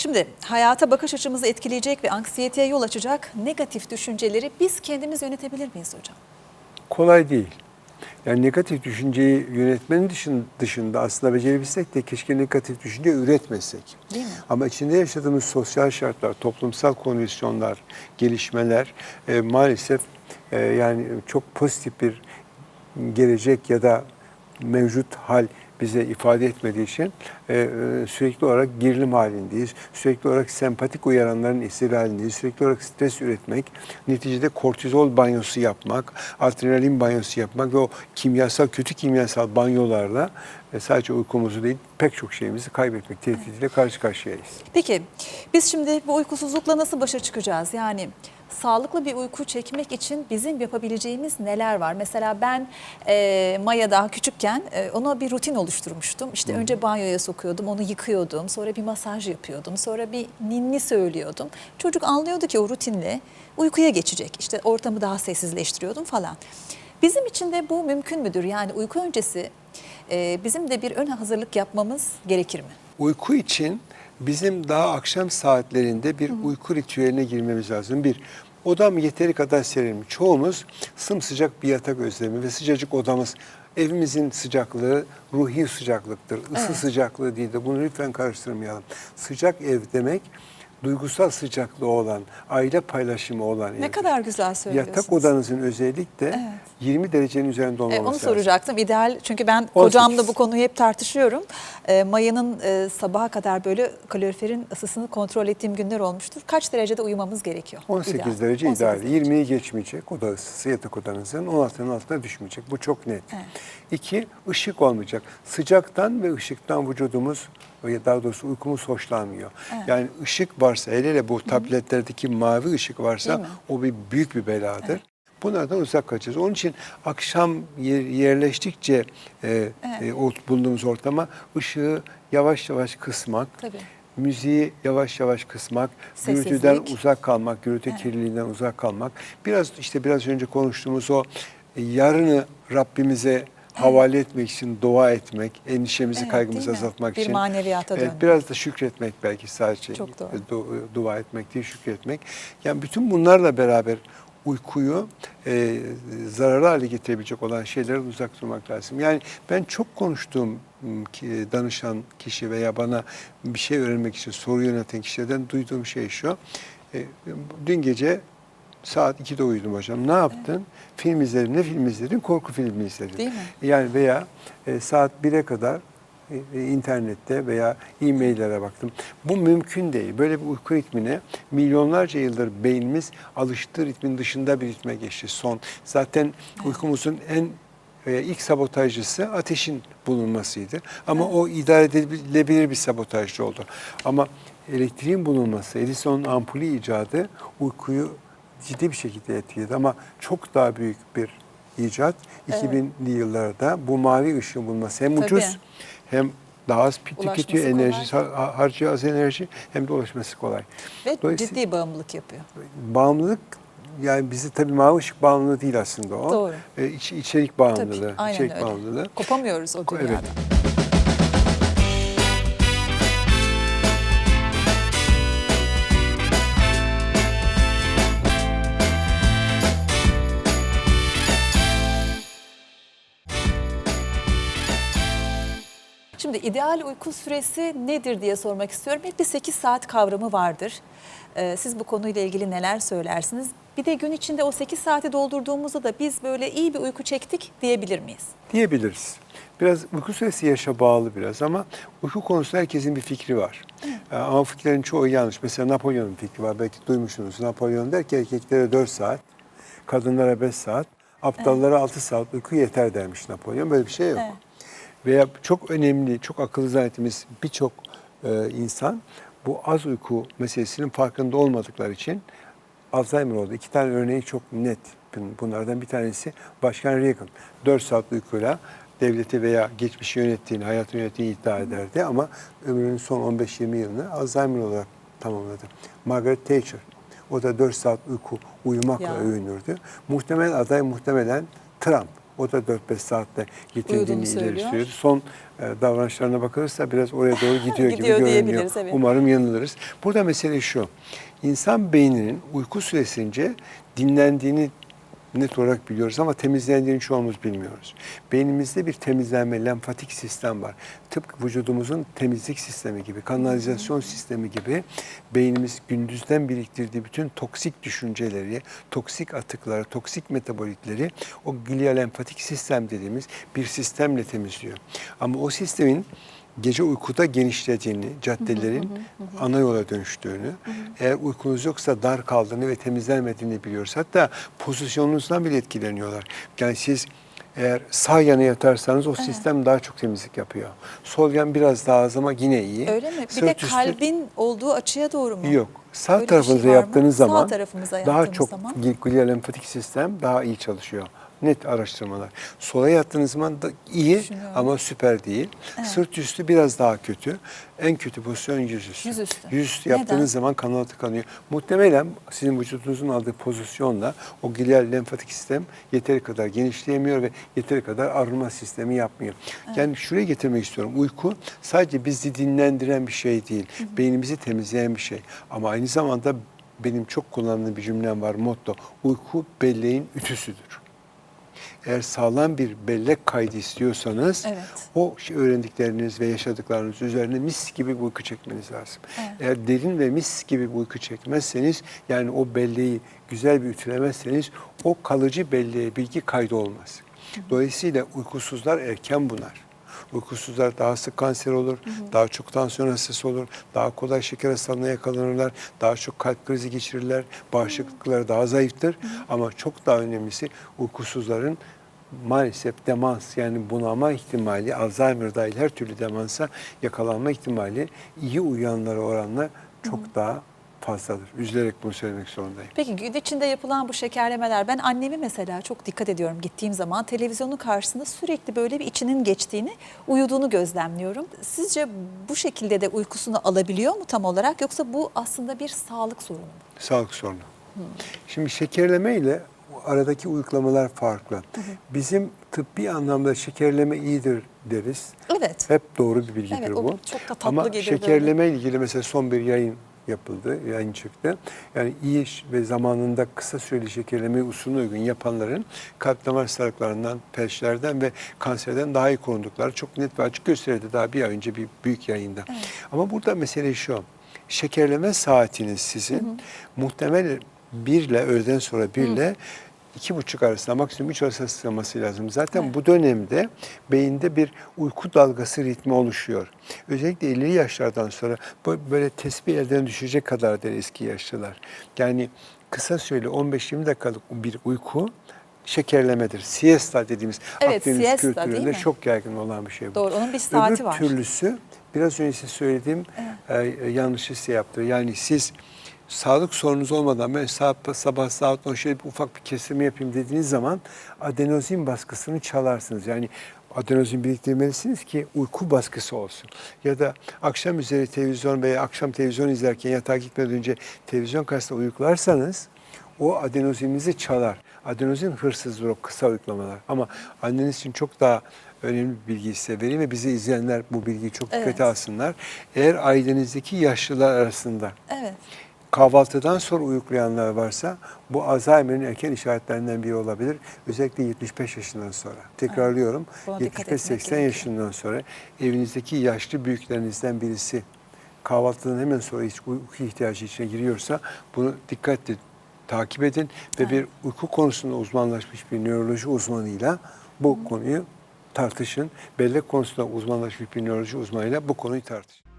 Şimdi hayata bakış açımızı etkileyecek ve anksiyeteye yol açacak negatif düşünceleri biz kendimiz yönetebilir miyiz hocam? kolay değil. Yani negatif düşünceyi yönetmenin dışın- dışında aslında becerebilsek de keşke negatif düşünce üretmesek. Değil mi? Ama içinde yaşadığımız sosyal şartlar, toplumsal kondisyonlar, gelişmeler e, maalesef e, yani çok pozitif bir gelecek ya da mevcut hal bize ifade etmediği için e, e, sürekli olarak gerilim halindeyiz. Sürekli olarak sempatik uyaranların esiri halindeyiz. Sürekli olarak stres üretmek, neticede kortizol banyosu yapmak, adrenalin banyosu yapmak ve o kimyasal, kötü kimyasal banyolarla e, sadece uykumuzu değil pek çok şeyimizi kaybetmek tehdidiyle karşı karşıyayız. Peki biz şimdi bu uykusuzlukla nasıl başa çıkacağız? Yani sağlıklı bir uyku çekmek için bizim yapabileceğimiz neler var? Mesela ben e, Maya daha küçükken e, ona bir rutin oluşturmuştum. İşte önce banyoya sokuyordum, onu yıkıyordum. Sonra bir masaj yapıyordum. Sonra bir ninni söylüyordum. Çocuk anlıyordu ki o rutinle uykuya geçecek. İşte ortamı daha sessizleştiriyordum falan. Bizim için de bu mümkün müdür? Yani uyku öncesi e, bizim de bir ön hazırlık yapmamız gerekir mi? Uyku için bizim daha akşam saatlerinde bir uyku ritüeline girmemiz lazım. Bir, odam yeteri kadar serin mi? Çoğumuz sımsıcak bir yatak özlemi ve sıcacık odamız. Evimizin sıcaklığı ruhi sıcaklıktır. Isı Evet. sıcaklığı değil de bunu lütfen karıştırmayalım. Sıcak ev demek duygusal sıcaklığı olan, aile paylaşımı olan Ne evdir. kadar güzel söylüyorsunuz. Yatak odanızın özellikle Evet. 20 derecenin üzerinde olmaması E, onu lazım. soracaktım. İdeal çünkü ben 18. kocamla bu konuyu hep tartışıyorum. E, Maya'nın e, sabaha kadar böyle kaloriferin ısısını kontrol ettiğim günler olmuştur. Kaç derecede uyumamız gerekiyor? 18 İdeal. derece 18 ideal. derece. 20'yi geçmeyecek oda ısısı yatak odanızın 16'nın altına düşmeyecek. Bu çok net. Evet. İki, ışık olmayacak. Sıcaktan ve ışıktan vücudumuz daha doğrusu uykumuz hoşlanmıyor. Yani ışık varsa hele hele bu tabletlerdeki mavi ışık varsa o bir büyük bir beladır. Bunlardan uzak kaçacağız. Onun için akşam yer- yerleştikçe e, e, o bulunduğumuz ortama ışığı yavaş yavaş kısmak, Tabii. müziği yavaş yavaş kısmak, Sessizlik. gürültüden uzak kalmak, gürültü Evet. kirliliğinden uzak kalmak. Biraz işte biraz önce konuştuğumuz o e, yarını Rabbimize havale etmek için dua etmek, endişemizi, Evet, kaygımızı azaltmak Bir için. maneviyata Evet, dönmek. biraz da şükretmek belki sadece Çok doğru. e, du- dua etmek değil, şükretmek. Yani bütün bunlarla beraber uykuyu e, zararlı hale getirebilecek olan şeylerden uzak durmak lazım. Yani ben çok konuştuğum danışan kişi veya bana bir şey öğrenmek için soru yöneten kişilerden duyduğum şey şu. E, dün gece saat 2'de uyudum hocam. Ne yaptın? Film izledim. Ne film izledin? Korku filmi izledim. Değil mi? Yani veya e, saat 1'e kadar e, e, internette veya e-maillere baktım. Bu mümkün değil. Böyle bir uyku ritmine milyonlarca yıldır beynimiz alıştığı ritmin dışında bir ritme geçti. Son zaten uykumuzun en e, ilk sabotajcısı ateşin bulunmasıydı. Ama o idare edilebilir bir sabotajcı oldu. Ama elektriğin bulunması, Edison'un ampulü icadı uykuyu ciddi bir şekilde etkiledi. Ama çok daha büyük bir icat. 2000'li yıllarda bu mavi ışığın bulunması hem Tabii. ucuz hem daha az tüketiyor, enerji har- harcıyor az enerji hem de ulaşması kolay. Ve ciddi bağımlılık yapıyor. Bağımlılık yani bizi tabii mavi ışık bağımlılığı değil aslında o. Doğru. E, iç- içerik bağımlılığı. Tabii, aynen içerik öyle. bağımlılığı. Kopamıyoruz o Evet. dünyadan. Şimdi ideal uyku süresi nedir diye sormak istiyorum. Hep bir 8 saat kavramı vardır. Ee, siz bu konuyla ilgili neler söylersiniz? Bir de gün içinde o 8 saati doldurduğumuzda da biz böyle iyi bir uyku çektik diyebilir miyiz? diyebiliriz. Biraz uyku süresi yaşa bağlı biraz ama uyku konusunda herkesin bir fikri var. Ee, Ama fikirlerin çoğu yanlış. Mesela Napolyon'un fikri var. Belki duymuşsunuz. Napolyon der ki erkeklere 4 saat, kadınlara 5 saat, aptallara 6 saat uyku yeter dermiş Napolyon. Böyle bir şey yok. Evet. Veya çok önemli, çok akıllı zannettiğimiz birçok e, insan bu az uyku meselesinin farkında olmadıkları için Alzheimer oldu. İki tane örneği çok net. Bun- Bunlardan bir tanesi Başkan Reagan. 4 saat uykuyla devleti veya geçmişi yönettiğini, hayatını yönettiğini iddia ederdi ama ömrünün son 15-20 yılını Alzheimer olarak tamamladı. Margaret Thatcher. O da 4 saat uyku uyumakla Ya. övünürdü. Muhtemel aday muhtemelen Trump. O da 4-5 saatte yetindiğini ileri sürüyor. Son e, davranışlarına bakılırsa biraz oraya doğru gidiyor, gibi Gidiyor görünüyor. diyebiliriz, evet. Umarım yanılırız. Burada mesele şu. İnsan beyninin uyku süresince dinlendiğini net olarak biliyoruz ama temizlendiğini çoğumuz bilmiyoruz. Beynimizde bir temizlenme, lenfatik sistem var. Tıpkı vücudumuzun temizlik sistemi gibi, kanalizasyon sistemi gibi beynimiz gündüzden biriktirdiği bütün toksik düşünceleri, toksik atıkları, toksik metabolitleri o glialenfatik sistem dediğimiz bir sistemle temizliyor. Ama o sistemin gece uykuda genişlediğini, caddelerin ana yola dönüştüğünü, eğer uykunuz yoksa dar kaldığını ve temizlenmediğini biliyoruz. Hatta pozisyonunuzdan bile etkileniyorlar. Yani siz eğer sağ yana yatarsanız o sistem daha çok temizlik yapıyor. Sol yan biraz daha az ama yine iyi. Öyle mi? Bir de üstü- kalbin olduğu açıya doğru mu? Yok. Sağ Öyle bir tarafınıza şey mı? yaptığınız Sağ zaman tarafımıza daha çok zaman. glialenfatik sistem daha iyi çalışıyor. Net araştırmalar. Sola yattığınız zaman da iyi ama süper değil. Sırt üstü biraz daha kötü. En kötü pozisyon yüzüstü. Yüzüstü. Yüzüstü Neden? yaptığınız zaman kanal tıkanıyor. Muhtemelen sizin vücudunuzun aldığı pozisyonla o glial lenfatik sistem yeteri kadar genişleyemiyor ve yeteri kadar arınma sistemi yapmıyor. Yani şuraya getirmek istiyorum. Uyku sadece bizi dinlendiren bir şey değil. Beynimizi temizleyen bir şey. Ama aynı zamanda benim çok kullandığım bir cümlem var, motto. Uyku belleğin ütüsüdür. Eğer sağlam bir bellek kaydı istiyorsanız Evet. o şey- öğrendikleriniz ve yaşadıklarınız üzerine mis gibi bir uyku çekmeniz lazım. Evet. Eğer derin ve mis gibi bir uyku çekmezseniz yani o belleği güzel bir ütülemezseniz o kalıcı belleğe bilgi kaydı olmaz. Dolayısıyla uykusuzlar erken bunar. Uykusuzlar daha sık kanser olur, daha çok tansiyon hastası olur, daha kolay şeker hastalığına yakalanırlar, daha çok kalp krizi geçirirler, bağışıklıkları daha zayıftır. Ama çok daha önemlisi uykusuzların maalesef demans yani bunama ihtimali, Alzheimer dahil her türlü demansa yakalanma ihtimali iyi uyuyanlara oranla çok daha fazladır. Üzülerek bunu söylemek zorundayım. Peki gün içinde yapılan bu şekerlemeler ben annemi mesela çok dikkat ediyorum gittiğim zaman televizyonun karşısında sürekli böyle bir içinin geçtiğini uyuduğunu gözlemliyorum. Sizce bu şekilde de uykusunu alabiliyor mu tam olarak yoksa bu aslında bir sağlık sorunu mu? Sağlık sorunu. Şimdi şekerleme ile aradaki uyuklamalar farklı. Bizim tıbbi anlamda şekerleme iyidir deriz. Evet. Hep doğru bir bilgidir Evet, bu. çok da tatlı Ama gelir şekerleme ile ilgili mesela son bir yayın yapıldı, yayın çıktı. Yani iyi ve zamanında kısa süreli şekerlemeyi usulüne uygun yapanların kalp damar hastalıklarından, felçlerden ve kanserden daha iyi korundukları çok net ve açık gösterildi daha bir ay önce bir büyük yayında. Ama burada mesele şu, şekerleme saatiniz sizin muhtemel bir ile öğleden sonra bir ile iki buçuk arasında maksimum üç arasında sıçraması lazım. Zaten bu dönemde beyinde bir uyku dalgası ritmi oluşuyor. Özellikle 50 yaşlardan sonra böyle tesbih elden düşecek kadar der eski yaşlılar. Yani kısa süreli 15-20 dakikalık bir uyku şekerlemedir. Siesta dediğimiz Evet, Akdeniz siesta kültüründe çok yaygın olan bir şey bu. Doğru, onun bir saati Öbür var. türlüsü biraz önce size söylediğim e, yanlışı size yaptı. Yani siz sağlık sorunuz olmadan ben sabah, sabah saat 10 şöyle bir ufak bir kesimi yapayım dediğiniz zaman adenozin baskısını çalarsınız. Yani adenozin biriktirmelisiniz ki uyku baskısı olsun. Ya da akşam üzeri televizyon veya akşam televizyon izlerken yatağa gitmeden önce televizyon karşısında uyuklarsanız o adenozinizi çalar. Adenozin hırsızdır o kısa uyuklamalar. Ama anneniz için çok daha önemli bir bilgi size vereyim ve bizi izleyenler bu bilgiyi çok Evet. dikkate alsınlar. Eğer ailenizdeki yaşlılar arasında Evet. Kahvaltıdan sonra uyuklayanlar varsa bu Alzheimer'in erken işaretlerinden biri olabilir. Özellikle 75 yaşından sonra. Tekrarlıyorum. Buna dikkat etmek 75-80 gerekiyor. yaşından sonra evinizdeki yaşlı büyüklerinizden birisi kahvaltıdan hemen sonra hiç uyku ihtiyacı içine giriyorsa bunu dikkatle takip edin ve bir uyku konusunda uzmanlaşmış bir nöroloji uzmanıyla bu konuyu tartışın. Bellek konusunda uzmanlaşmış bir nöroloji uzmanıyla bu konuyu tartışın.